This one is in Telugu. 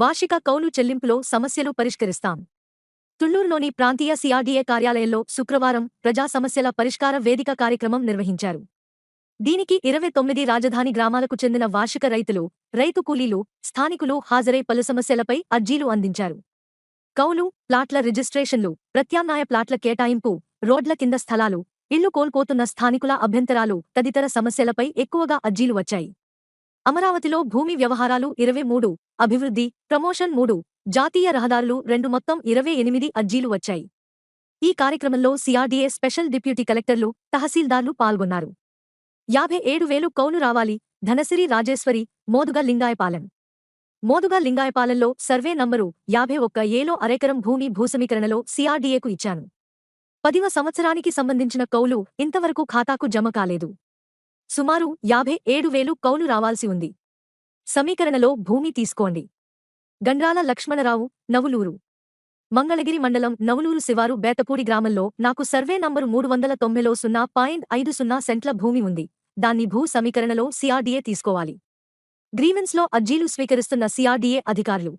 వార్షిక కౌలు చెల్లింపులో సమస్యలు పరిష్కరిస్తాం. తుళ్ళూరులోని ప్రాంతీయ సిఆర్డీఏ కార్యాలయంలో శుక్రవారం ప్రజా సమస్యల పరిష్కార వేదిక కార్యక్రమం నిర్వహించారు. దీనికి ఇరవై తొమ్మిది రాజధాని గ్రామాలకు చెందిన వార్షిక రైతులు రైతు కూలీలు స్థానికులు హాజరై పలు సమస్యలపై అర్జీలు అందించారు. కౌలు ప్లాట్ల రిజిస్ట్రేషన్లు ప్రత్యామ్నాయ ప్లాట్ల కేటాయింపు రోడ్ల కింద స్థలాలు ఇళ్ళు కోల్పోతున్న స్థానికుల అభ్యంతరాలు తదితర సమస్యలపై ఎక్కువగా అర్జీలు వచ్చాయి. అమరావతిలో భూమి వ్యవహారాలు ఇరవై మూడు అభివృద్ధి ప్రమోషన్ మూడు జాతీయ రహదారులు రెండు మొత్తం ఇరవై ఎనిమిది అర్జీలు వచ్చాయి. ఈ కార్యక్రమంలో సిఆర్డీఏ స్పెషల్ డిప్యూటీ కలెక్టర్లు తహసీల్దార్లు పాల్గొన్నారు. యాభై ఏడు వేలు కౌలు రావాలి ధనసిరి రాజేశ్వరి మోదుగ లింగాయపాలెం. మోదుగ లింగాయపాలెంలో సర్వే నంబరు యాభై ఒక్క ఏలో అరెకరం భూమి భూసమీకరణలో సిఆర్డీఏకు ఇచ్చాను. పదివ సంవత్సరానికి సంబంధించిన కౌలు ఇంతవరకు ఖాతాకు జమ కాలేదు. సుమారు యాభై ఏడు వేలు కౌలు రావాల్సి ఉంది. సమీకరణలో భూమి తీసుకోండి. గండ్రాల లక్ష్మణరావు నవులూరు. మంగళగిరి మండలం నవులూరు శివారు బేతపూడి గ్రామంలో నాకు సర్వే నంబరు మూడు వందల తొంభైలో సున్నా పాయింట్ ఐదు సున్నా సెంట్ల భూమి ఉంది. దాన్ని భూ సమీకరణలో సిఆర్డీఏ తీసుకోవాలి. గ్రీవెన్స్లో అర్జీలు స్వీకరిస్తున్న సిఆర్డీఏ అధికారులు.